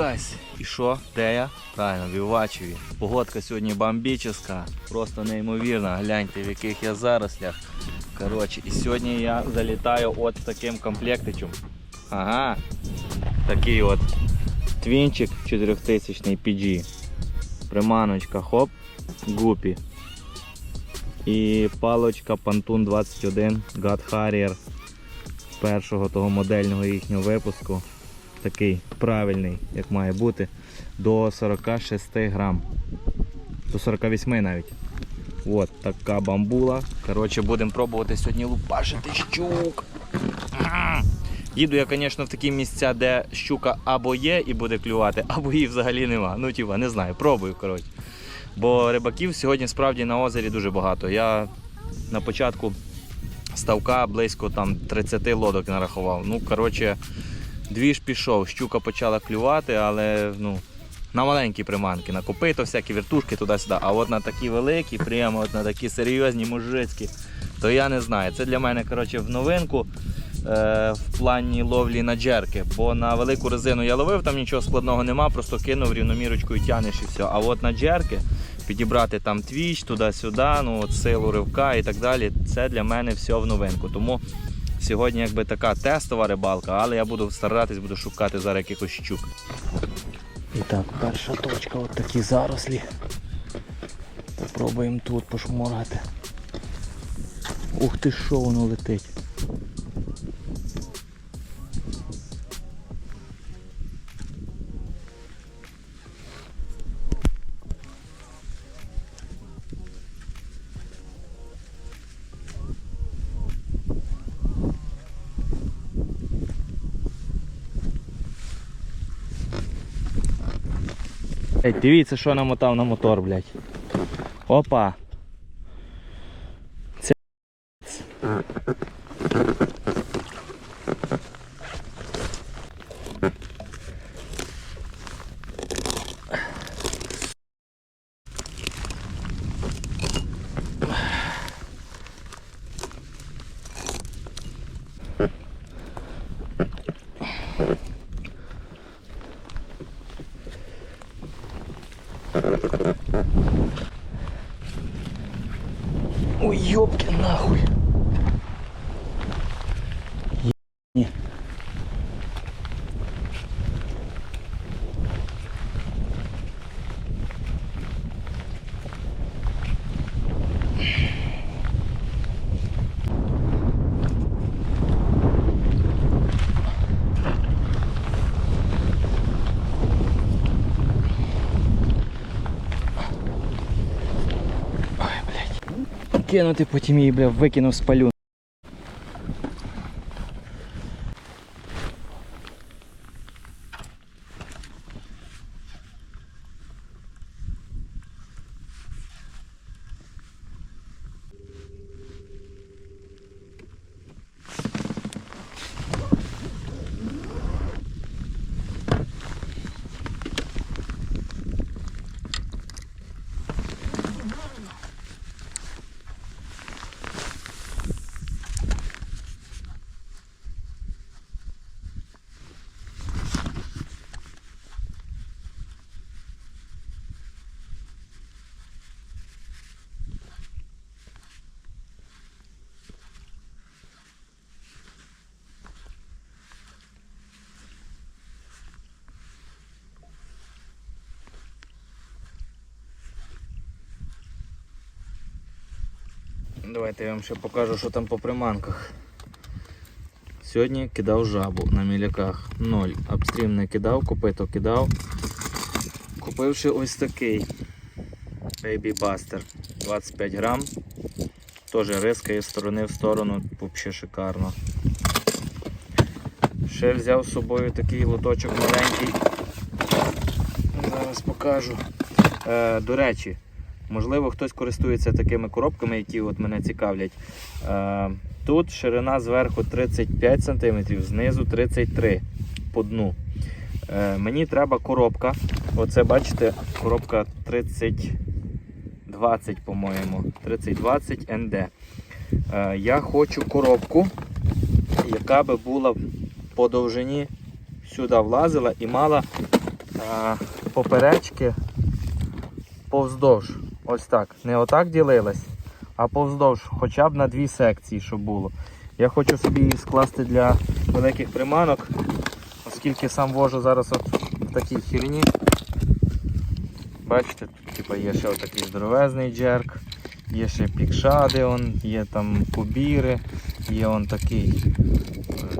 Йоу! І що? Де я? Правильно, в Івачеві. Погодка сьогодні бомбічна, просто неймовірна. Гляньте, в яких я зарослях. Коротше, і сьогодні я залітаю от таким комплектичем. Ага. Такий от твінчик 4000 PG. Приманочка, хоп, гупі. І палочка Pantun 21 God Harrier першого того модельного їхнього випуску. Такий правильний, як має бути, до 46 грам. До 48 навіть. От така бамбула. Коротше, будемо пробувати сьогодні лупашити щук. Їду я, звісно, в такі місця, де щука або є і буде клювати, або її взагалі нема. Ну, типа, не знаю, пробую, коротше. Бо рибаків сьогодні справді на озері дуже багато. Я на початку ставка близько там 30 лодок нарахував. Ну, коротше, дві ж пішов, щука почала клювати, але ну, на маленькі приманки, на копито, всякі вертушки туди-сюди. А от на такі великі, прямо от на такі серйозні мужицькі, то я не знаю. Це для мене коротше, в новинку е, в плані ловлі на джерки. Бо на велику резину я ловив, там нічого складного нема, просто кинув рівномірочкою тянеш і все. А от на джерки підібрати там твіч, туди-сюди, ну, от силу ривка і так далі. Це для мене все в новинку. Тому сьогодні якби така тестова рибалка, але я буду старатись, буду шукати зараз якихось щук. І так, перша точка, от такі зарослі. Попробуємо тут пошморгати. Ух ти що воно летить. Ей, дивіться, що намотав на мотор, блядь. Опа. Це... Ёбки нахуй. Кинути потім її, бля, викинув спалю. Давайте я вам ще покажу, що там по приманках. Сьогодні кидав жабу на міляках. Ноль. Апстрім не кидав, копито кидав. Купивши ось такий Baby Buster 25 грам. Теж рискає з сторони в сторону, взагалі шикарно. Ще взяв з собою такий лоточок маленький. Зараз покажу. Е, до речі, можливо, хтось користується такими коробками, які от мене цікавлять. Е, тут ширина зверху 35 см, знизу 33 по дну. Е, мені треба коробка. Оце бачите, коробка 3020, по-моєму. 3020 ND. Е, я хочу коробку, яка би була по довжині сюди влазила і мала поперечки повздовж. Ось так. Не отак ділилась, а повздовж, хоча б на дві секції, щоб було. Я хочу собі її скласти для великих приманок, оскільки сам вожу зараз от в такій херні. Бачите, тут типу, є ще отакий здоровезний джерк, є ще пікшади, он, є там кубіри, є он такий,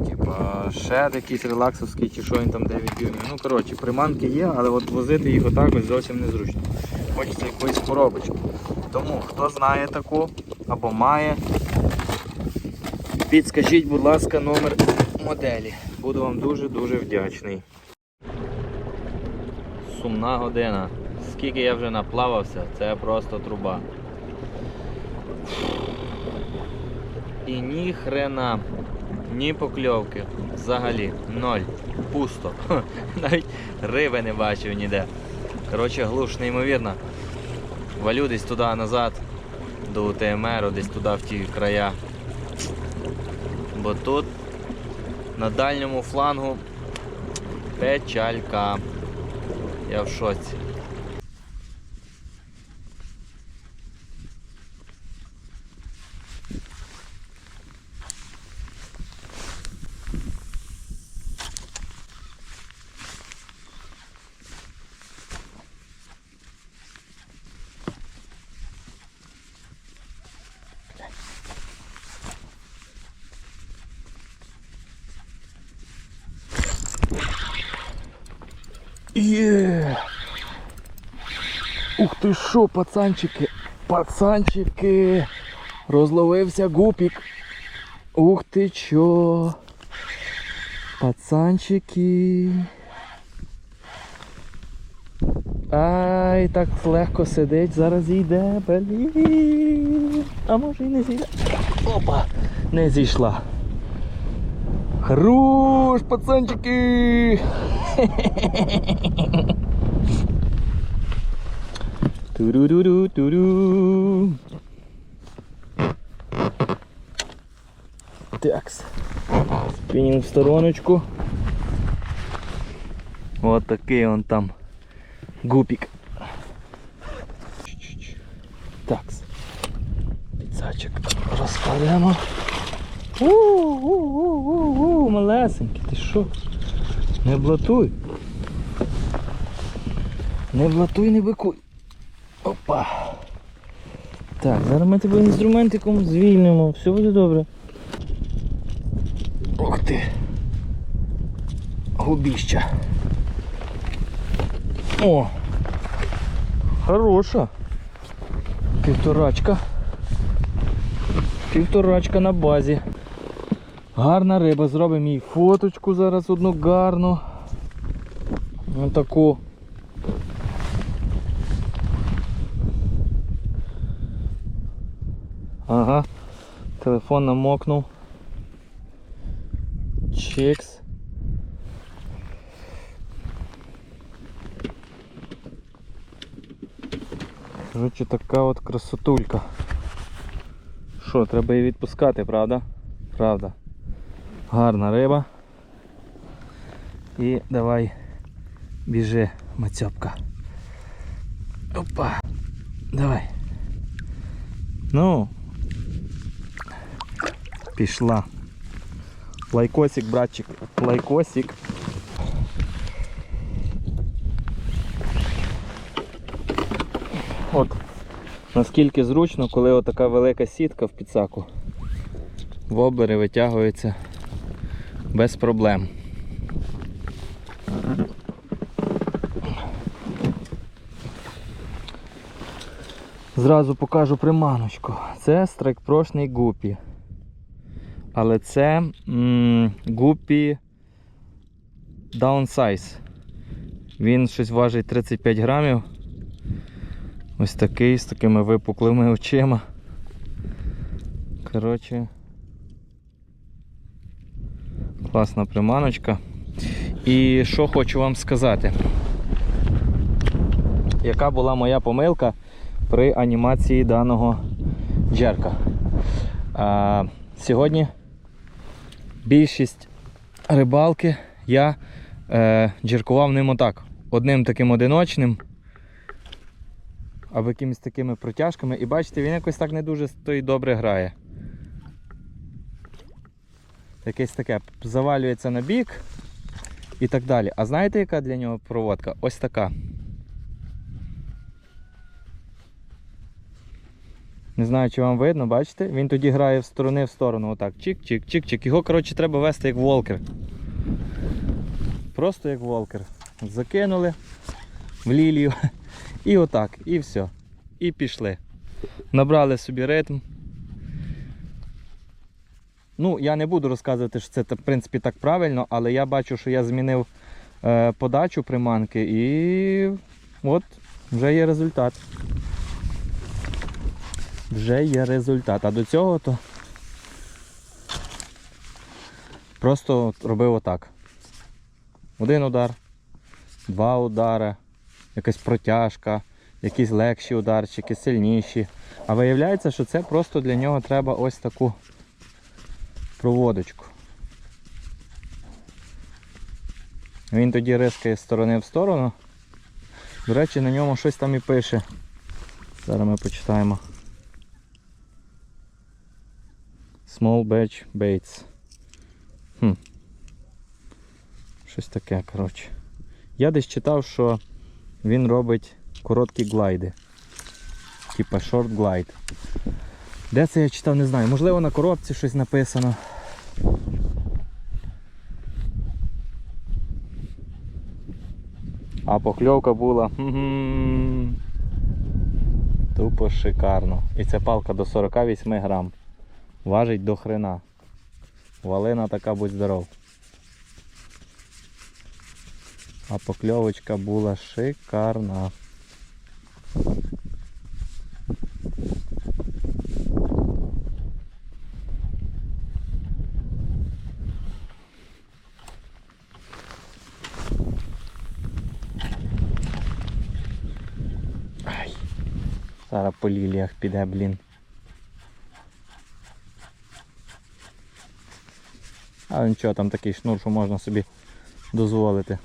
типа, шед якийсь релаксовський, чи що він там 9 дюймів. Ну, коротше, приманки є, але от возити їх отак ось зовсім незручно. Хочеться якоїсь коробочки. Тому хто знає таку або має, підскажіть, будь ласка, номер моделі. Буду вам дуже-дуже вдячний. Сумна година. Скільки я вже наплавався, це просто труба. І ні хрена, ні покльовки. Взагалі, ноль. Пусто. Навіть риби не бачив ніде. Коротше, глуш неймовірна. Валю десь туди назад, до УТМР, десь туди в ті края. Бо тут на дальньому флангу печалька. Я в шоці. Ух ти що, пацанчики! Пацанчики! Розловився гупік. Ух ти що! Пацанчики. Ай, так легко сидить, зараз зійде, блін. А може і не зійде. Опа! Не зійшла. Хорош, пацанчики! Туруруру, туру. Такс. Спінінг в стороночку. Вот такий он там гупік. Такс. Піцачок розкладемо. У-у-у-у-у, малесенький, ти що? Не блатуй. Не блатуй, не бикуй. Опа. Так, зараз ми тебе інструментиком звільнимо, все буде добре. Ух ти. Губіща. О! Хороша. Півторачка. Півторачка на базі. Гарна риба, зробимо їй фоточку зараз одну гарну. Ось таку. Ага, телефон намокнув. Чекс. Коротше, така от красотулька. Що, треба її відпускати, правда? Правда. Гарна риба. І давай біжи, мацьопка. Опа. Давай. Ну. Пішла. Лайкосик, братчик. Лайкосик. От. Наскільки зручно, коли отака велика сітка в підсаку. Воблери витягуються без проблем. Зразу покажу приманочку. Це страйкпрошний гупі. Але це гупі Downsize. Він щось важить 35 грамів. Ось такий з такими випуклими очима. Коротше. Класна приманочка. І що хочу вам сказати. Яка була моя помилка при анімації даного джерка? А, сьогодні більшість рибалки я е, джеркував ним отак. одним таким одиночним, або якимись такими протяжками. І бачите, він якось так не дуже то добре грає. Якесь таке завалюється на бік і так далі. А знаєте, яка для нього проводка? Ось така. Не знаю, чи вам видно, бачите? Він тоді грає в сторони в сторону. Отак. Чик-чик-чик-чик. Його, коротше, треба вести як волкер. Просто як волкер. Закинули в лілію. І отак. І все. І пішли. Набрали собі ритм. Ну, я не буду розказувати, що це в принципі так правильно, але я бачу, що я змінив е, подачу приманки і от вже є результат. Вже є результат. А до цього то просто робив отак. Один удар, два удари, якась протяжка, якісь легші ударчики, сильніші. А виявляється, що це просто для нього треба ось таку проводочку. Він тоді рискає з сторони в сторону. До речі, на ньому щось там і пише. Зараз ми почитаємо. Small batch baits. Хм. Щось таке, коротше. Я десь читав, що він робить короткі глайди. Типа short glide. Де це я читав, не знаю. Можливо на коробці щось написано. А покльовка була. Тупо шикарно. І ця палка до 48 грам. Важить до хрена. Валина така будь здоров. А покльовочка була шикарна. Зараз по ліліях піде, блін. А нічого, там такий шнур, що можна собі дозволити.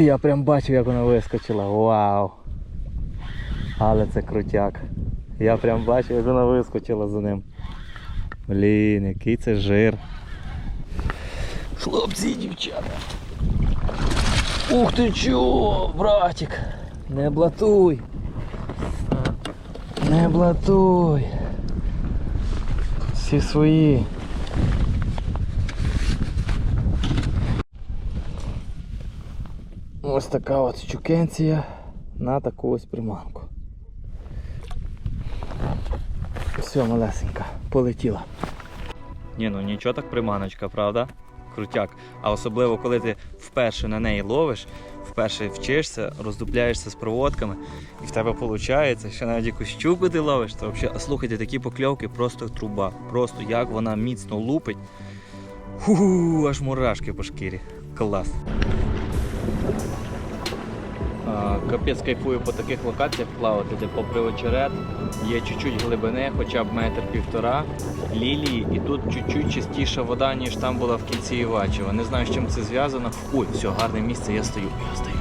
І я прям бачив, як вона вискочила. Вау! Але це крутяк. Я прям бачив, як вона вискочила за ним. Блін, який це жир. Хлопці і дівчата. Ух ти чо, братик! Не блатуй! Не блатуй! Всі свої. Ось така от щукенція на таку ось приманку. Все, малесенька, полетіла. Ні, ну нічого так приманочка, правда? Крутяк. А особливо, коли ти вперше на неї ловиш, вперше вчишся, роздупляєшся з проводками, і в тебе виходить, ще навіть якусь щуку ти ловиш, то взагалі, слухайте, такі покльовки просто труба. Просто як вона міцно лупить. Ху, аж мурашки по шкірі. Клас. Капець кайфую по таких локаціях плавати, де попри очерет є чуть-чуть глибини, хоча б метр півтора лілії, і тут чуть-чуть чистіша вода, ніж там була в кінці Івачева. Не знаю, з чим це зв'язано. Ой, все, гарне місце, я стою. Я стою,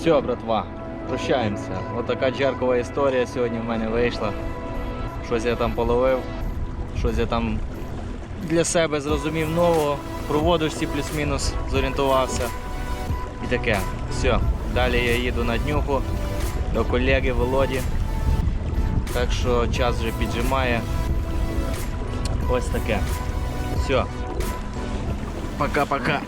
Все, братва, прощаємося. Отака джеркова історія сьогодні в мене вийшла. Щось я там половив, щось я там для себе зрозумів нового. Проводишся плюс-мінус зорієнтувався. І таке. Все. Далі я їду на днюху до колеги Володі. Так що час вже піджимає. Ось таке. Все. Пока-пока.